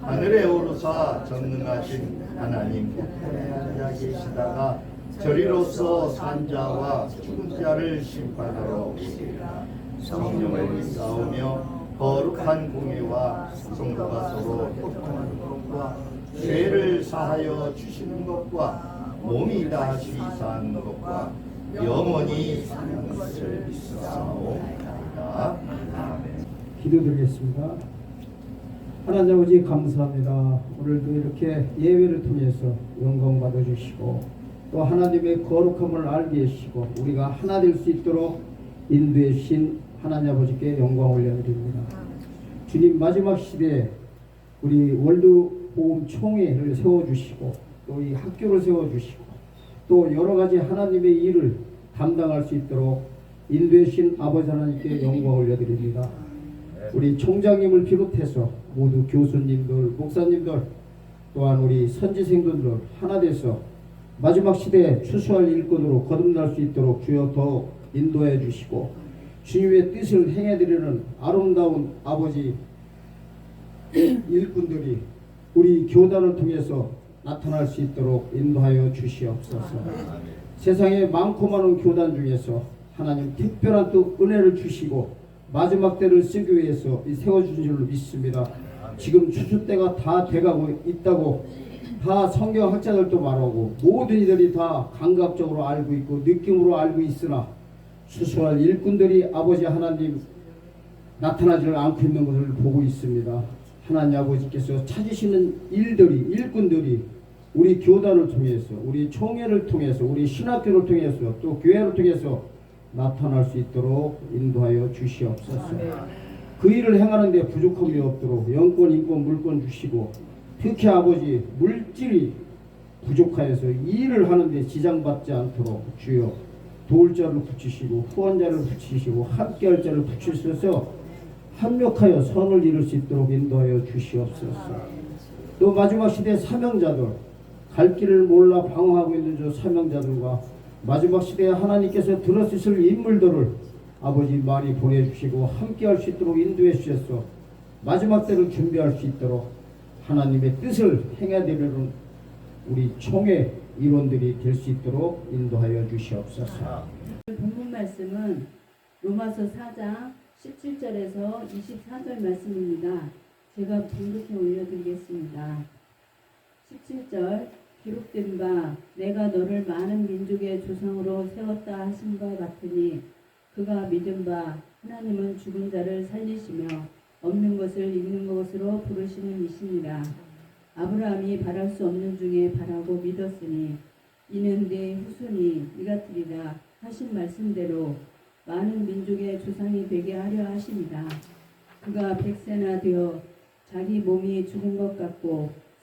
하늘에 오르사 전능하신 하나님 우편에 앉아 계시다가 저리로서 산자와 죽은 자를 심판하러 오시리라 성령을 믿사오며 거룩한 공예와 성도가 서로 교통하는 것과 죄를 사하여 주시는 것과 몸이 다시 사는 것과 영원히 사는 것을 아멘 기도드리겠습니다. 하나님 아버지 감사합니다. 오늘도 이렇게 예배를 통해서 영광 받아주시고 또 하나님의 거룩함을 알게 하시고 우리가 하나 될 수 있도록 인도해 주신 하나님 아버지께 영광 올려드립니다. 주님 마지막 시대에 우리 월드 보험 총회를 세워주시고 또 이 학교를 세워주시고 또 여러 가지 하나님의 일을 담당할 수 있도록 인도해 주신 아버지 하나님께 영광 올려드립니다. 우리 총장님을 비롯해서 모두 교수님들, 목사님들 또한 우리 선지생들들 하나 돼서 마지막 시대에 추수할 일꾼으로 거듭날 수 있도록 주여 더 인도해 주시고 주님의 뜻을 행해드리는 아름다운 아버지 일꾼들이 우리 교단을 통해서 나타날 수 있도록 인도하여 주시옵소서. 세상에 많고 많은 교단 중에서 하나님 특별한 또 은혜를 주시고 마지막 때를 쓰기 위해서 이 세워주신 줄로 믿습니다. 지금 추수 때가 다 돼가고 있다고 다 성경 학자들도 말하고 모든 이들이 다 감각적으로 알고 있고 느낌으로 알고 있으나 추수할 일꾼들이 아버지 하나님 나타나지를 않고 있는 것을 보고 있습니다. 하나님 아버지께서 찾으시는 일들이 일꾼들이 우리 교단을 통해서 우리 총회를 통해서 우리 신학교를 통해서 또 교회를 통해서 나타날 수 있도록 인도하여 주시옵소서. 그 일을 행하는 데 부족함이 없도록 영권, 인권, 물권 주시고 특히 아버지 물질이 부족하여서 이 일을 하는 데 지장받지 않도록 주여 도울 자를 붙이시고 후원자를 붙이시고 함께할 자를 붙이셔서 합력하여 선을 이룰 수 있도록 인도하여 주시옵소서. 또 마지막 시대 사명자들 갈 길을 몰라 방황하고 있는 저 사명자들과 마지막 시대에 하나님께서 들어쓰실 인물들을 아버지 많이 보내주시고 함께할 수 있도록 인도해 주셔서 마지막 때를 준비할 수 있도록 하나님의 뜻을 행해드리는 우리 총회 일원들이 될 수 있도록 인도하여 주시옵소서. 본문 말씀은 로마서 4장 17절에서 24절 말씀입니다. 제가 분급해 올려드리겠습니다. 17절 기록된 바 내가 너를 많은 민족의 조상으로 세웠다 하신 바 같으니 그가 믿은 바 하나님은 죽은 자를 살리시며 없는 것을 있는 것으로 부르시는 이시니라. 아브라함이 바랄 수 없는 중에 바라고 믿었으니 이는 내 후손이 이같으리라 하신 말씀대로 많은 민족의 조상이 되게 하려 하십니다. 그가 백세나 되어 자기 몸이 죽은 것 같고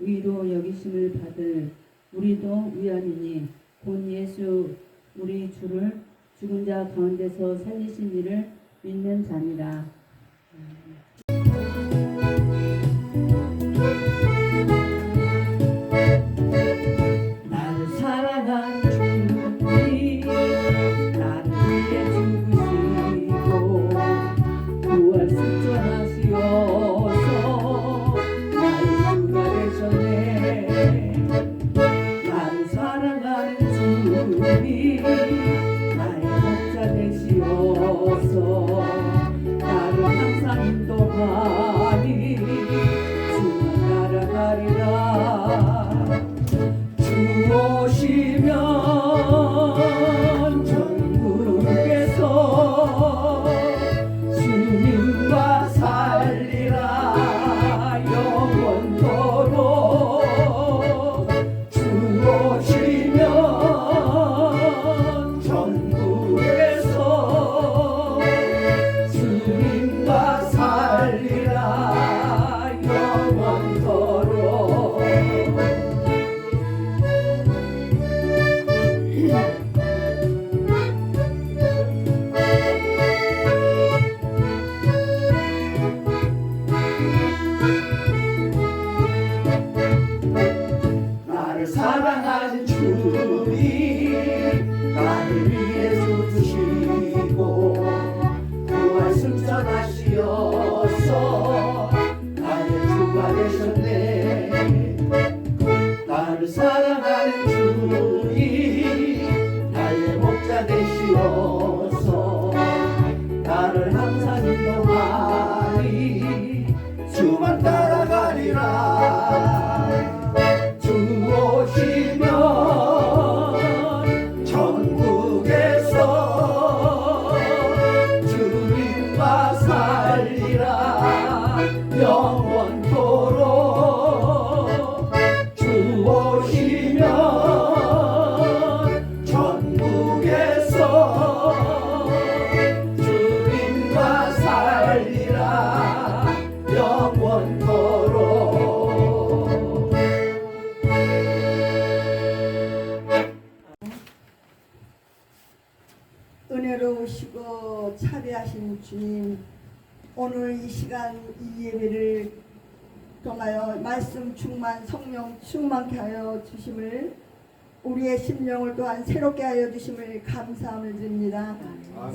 의로 여기심을 받을 우리도 위함이니 곧 예수 우리 주를 죽은 자 가운데서 살리신 이를 믿는 자니라. 나는 주님 나의 목자 되시옵소서 나를 항상 인도하니 주만 따라가리라. 주 오시면 천국에서 주님과 살 차례하신 주님 오늘 이 시간 이 예배를 통하여 말씀 충만 성령 충만케 하여 주심을 우리의 심령을 또한 새롭게 하여 주심을 감사함을 드립니다.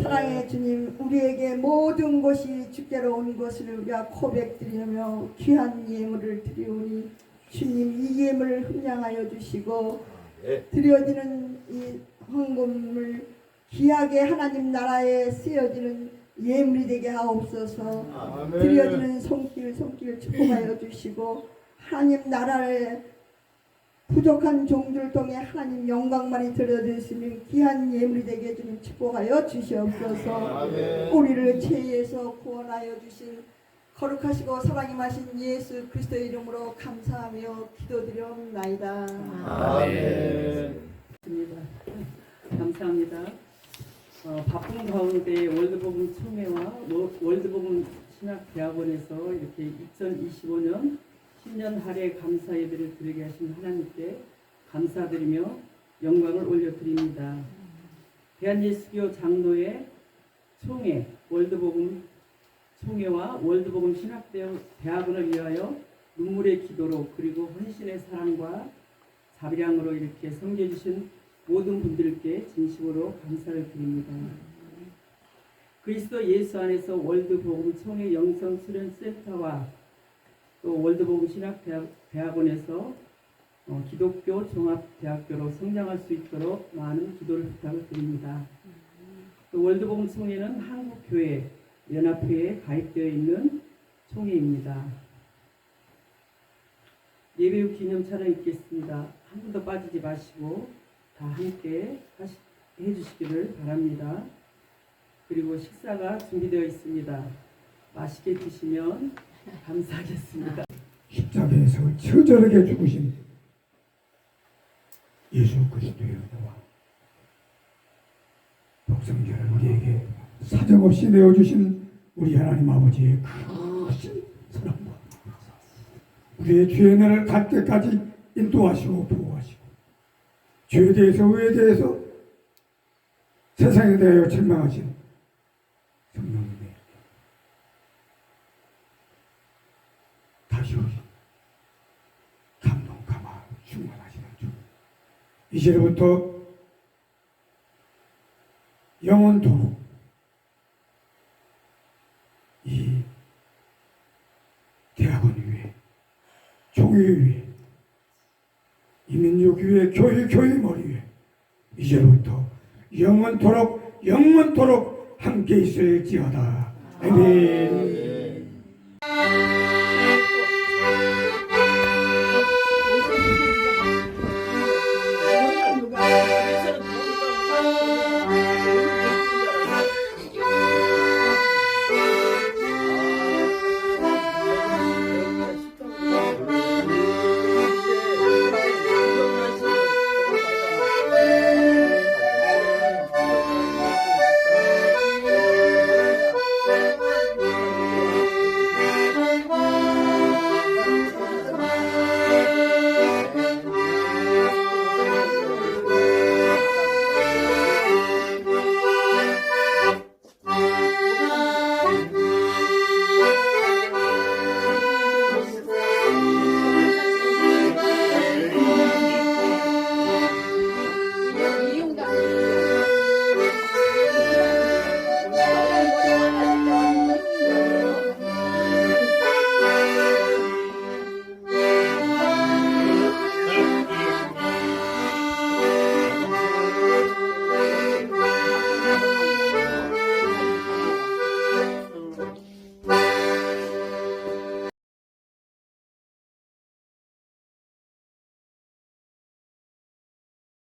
사랑의 주님 우리에게 모든 것이 주께로 온 것을 우리가 고백드리며 귀한 예물을 드리오니 주님 이 예물을 흠양하여 주시고 드려지는 이 헌금을 귀하게 하나님 나라에 쓰여지는 예물이 되게 하옵소서. 드려지는 손길 손길 축복하여 주시고 하나님 나라에 부족한 종들을 통해 하나님 영광만이 드려드리시는 귀한 예물이 되게 주님 축복하여 주시옵소서. 우리를 죄에서 구원하여 주신 거룩하시고 사랑이 마신 예수 그리스도의 이름으로 감사하며 기도드려옵나이다. 있습니다. 감사합니다. 어, 바쁜 가운데 월드복음 총회와 워- 월드복음 신학대학원에서 이렇게 2025년 신년 할애 감사 예배를 드리게 하신 하나님께 감사드리며 영광을 올려드립니다. 대한예수교 장로회 총회 월드복음 총회와 월드복음 신학대학원을 위하여 눈물의 기도로 그리고 헌신의 사랑과 자비량으로 이렇게 섬겨주신 모든 분들께 진심으로 감사를 드립니다. 그리스도 예수 안에서 월드복음 총회 영성 수련 센터와 또 월드복음 신학대학원에서 어, 기독교 종합대학교로 성장할 수 있도록 많은 기도를 부탁을 드립니다. 또 월드복음 총회는 한국교회 연합회에 가입되어 있는 총회입니다. 예배 후 기념 촬영 있겠습니다. 한 분도 빠지지 마시고 다 함께 하시, 해주시기를 바랍니다. 그리고 식사가 준비되어 있습니다. 맛있게 드시면 감사하겠습니다. 십자가에서 처절하게 죽으신 예수 그리스도의 은혜와 독생자를 우리에게 사정없이 내어주신 우리 하나님 아버지의 크신 사랑과 우리의 죄의 날을 갈 때까지 인도하시고 보호하시고 죄에 대해서 의에 대해서 세상에 대하여 책망하신 성령님의 다시 오신 감동 감화 충만하시는 주. 이제부터 영원토록 이 대학원 위에 종회 위에 위에 교회 교회 머리 이제부터 영원토록 영원토록 함께 있을지어다. 아멘